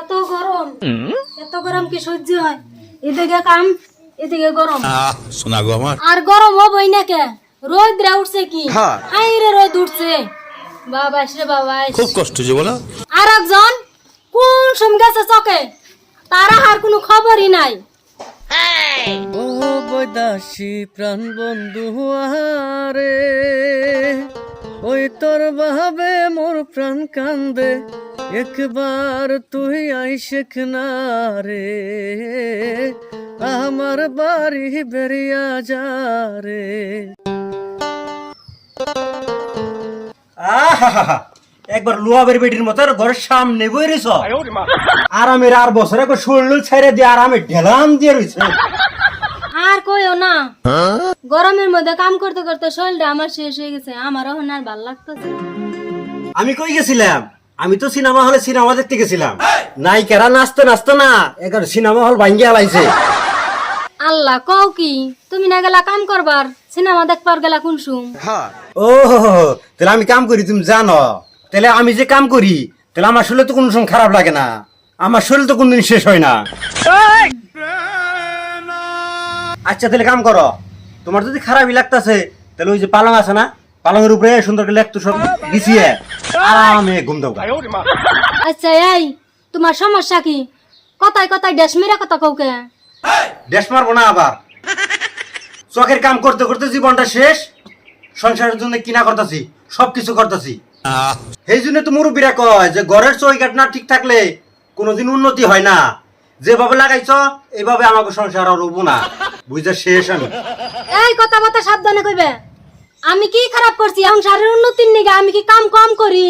এত গরম। এত গরম কি সহ্য হয়? এদিকে কাম এদিকে গরম। শোনা গো আমার। আর গরম হবই না কে? রোদ রে উঠছে কি? হ্যাঁ। হাই রোদ উঠছে। বাবা রে বাবা খুব কষ্ট যে বলো। আর একজন কোন সুম গেছে চকে? তারা আর কোনো খবরই নাই। ও বৈদাসী প্রাণ বন্ধু আহারে ওই তোর ভাবে মোর প্রাণ কান্দে। একবার তুই আই শেখ না রে আমার বাড়ি বেরিয়া যা রে। একবার লুয়াবের বেটির মতো আর ঘরের সামনে বই রইছ। আরামের আর বছর একবার শরীর ছেড়ে দিয়ে আরামে ঢেলাম দিয়ে রইছে। আর কইও না। গরমের মধ্যে কাম করতে করতে শরীরটা আমার শেষ হয়ে গেছে আমার এখন আর ভালো লাগতেছে আমি কই গেছিলাম? আমি তো সিনেমা হলে সিনেমা দেখতে গেছিলাম। নায়িকারা নাচতে নাচতে না একবার সিনেমা হল ভাঙ্গিয়া লাইছে। আল্লাহ কও কি? তুমি না গেলা কাম করবার? সিনেমা দেখবার গেলা কোন সুম? ও হো হো, হো, তাহলে আমি কাম করি তুমি জানো। তাহলে আমি যে কাম করি তাহলে আমার শরীর তো কোনো সময় খারাপ লাগে না। আমার শরীর তো কোনদিন শেষ হয় না। আচ্ছা তাহলে কাম করো। তোমার যদি খারাপই লাগতেছে তাহলে ওই যে পালং আছে না পালংয়ের উপরে সুন্দর করে একটু সব বিছিয়ে। আরামে ঘুম দাও গা। আচ্ছা এই তোমার সমস্যা কি? কথায় কথায় ডেস মেরা কথা দেশ মারবো না আবার। চকের কাম করতে করতে জীবনটা শেষ সংসারের জন্য কিনা করতেছি সবকিছু করতেছি। এই জন্য তো মুরব্বীরা কয় যে ঘরের চৌকাট না ঠিক থাকলে কোনোদিন উন্নতি হয় না। যেভাবে লাগাইছ এইভাবে আমাকে সংসার আর না। বুঝতে শেষ আমি। এই কথা কথা সাবধানে কইবে। আমি কি খারাপ করছি? সংসারের উন্নতির নিগে আমি কি কাম কম করি?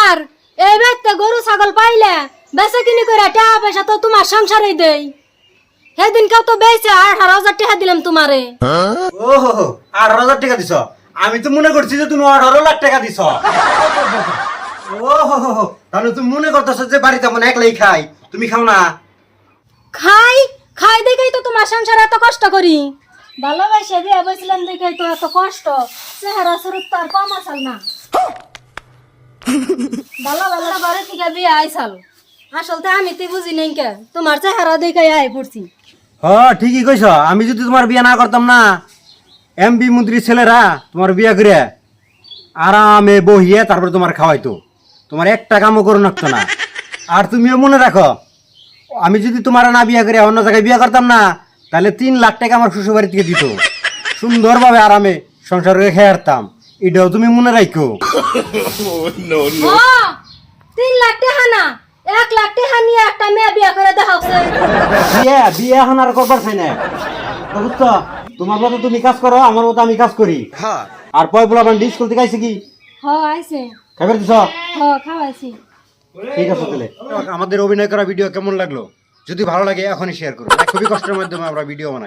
আর এই ব্যক্তি গরু ছাগল পাইলে বেচে কিনি করে টাকা পয়সা তো তোমার সংসারে দেই। সেদিন কেউ তো বেচে আঠারো হাজার টাকা দিলাম তোমারে। ও হো হো, আঠারো হাজার টাকা দিছ? আমি তো মনে করছি যে তুমি আঠারো লাখ টাকা দিছ। ও তাহলে তুমি মনে করতেছ যে বাড়িতে মনে একলাই খাই। তুমি খাও না। খাই খাই দেখেই তো তোমার সংসারে এত কষ্ট করি। ভালোবাসে বিয়ে বসলাম দেখেই তো এত কষ্ট। চেহারা শুরুত তো আর কম আসাল না। ভালো ভালো ঘরে থেকে বিয়ে আইসাল আসলতে আমি তুই বুঝি নাই কে। তোমার চেহারা দেখে আই পড়ছি। হ, ঠিকই কইছ। আমি যদি তোমার বিয়ে না করতাম না এমবি মন্ত্রী ছেলেরা তোমার বিয়ে করে আরামে বহিয়ে তারপরে তোমার খাওয়াইতো। তোমার একটা কামও করে রাখতো না। আর তুমিও মনে রাখো, আমি যদি তোমার না বিয়ে করে অন্য জায়গায় বিয়ে করতাম না তাহলে তিন লাখ টাকা আমার শ্বশুর বাড়ি থেকে দিত। সুন্দরভাবে আরামে সংসার করে খেয়ে আসতাম। এটাও তুমি মনে রাখো। তিন লাখ টাকা না এক লাখ টাকা নিয়ে একটা মেয়ে বিয়ে করে দেখাচ্ছে। বিয়ে বিয়ে এখন আর করবার চাই না। তো বুঝছ? তোমার মতো তুমি কাজ করো আমার মতো আমি কাজ করি। আর পয় পোলা বান্ডি স্কুল থেকে আইছে কি? হ আইছে। খাবার দিছ? হ খাওয়াইছি। ঠিক আছে তাহলে। আমাদের অভিনয় করা ভিডিও কেমন লাগল? যদি ভালো লাগে এখনই শেয়ার করুন। খুবই কষ্টের মাধ্যমে আমরা ভিডিও বানাই।